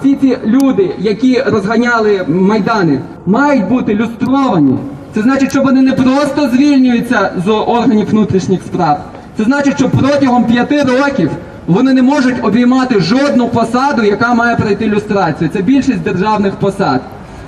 Всі ці люди, які розганяли майдани, мають бути люстровані. Це значить, що вони не просто звільнюються з органів внутрішніх справ. Це значить, що протягом п'яти років вони не можуть обіймати жодну посаду, яка має пройти люстрацію. Це більшість державних посад.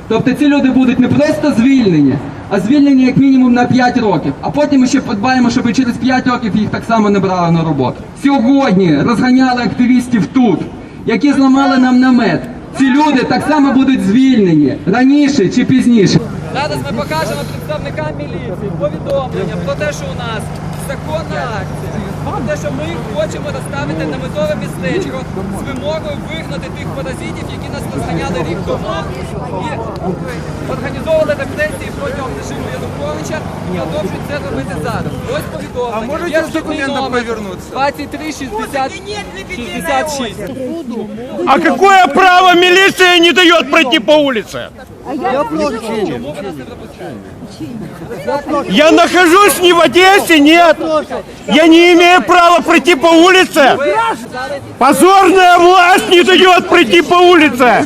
Тобто ці люди будуть не просто звільнені, а звільнені як мінімум на 5 років. А потім ми ще подбаємо, щоб через 5 років їх так само не брали на роботу. Сьогодні розганяли активістів тут, які зламали нам намет. Ці люди так само будуть звільнені раніше чи пізніше. Зараз ми покажемо представникам міліції повідомлення про те, що у нас законна акція, те, що ми хочемо розставити наметове містечко з вимогою вигнати тих паразитів, які нас розганяли рік тому і організовували репресії і продовжують це робити зараз. Ось повідомлення. А можете Є з вхідний документом номер повернуться? 23 60 66. А какое право милиция не дает пройти по улице? Я нахожусь не в Одессе, нет. Я не имею права пройти по улице. Позорная власть не дает пройти по улице.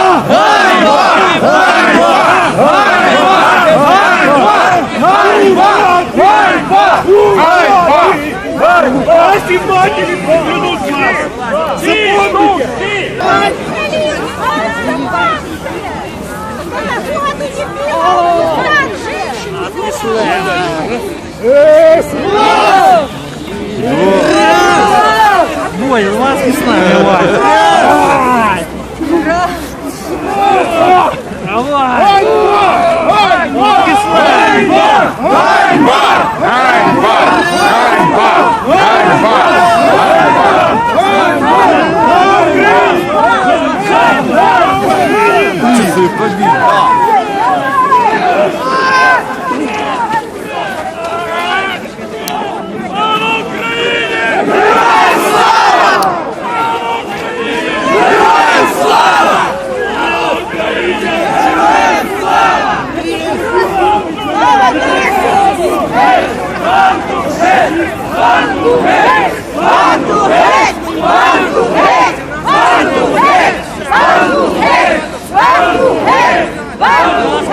Ой, у вас не знаю. Давай! Давай! Давай! Давай!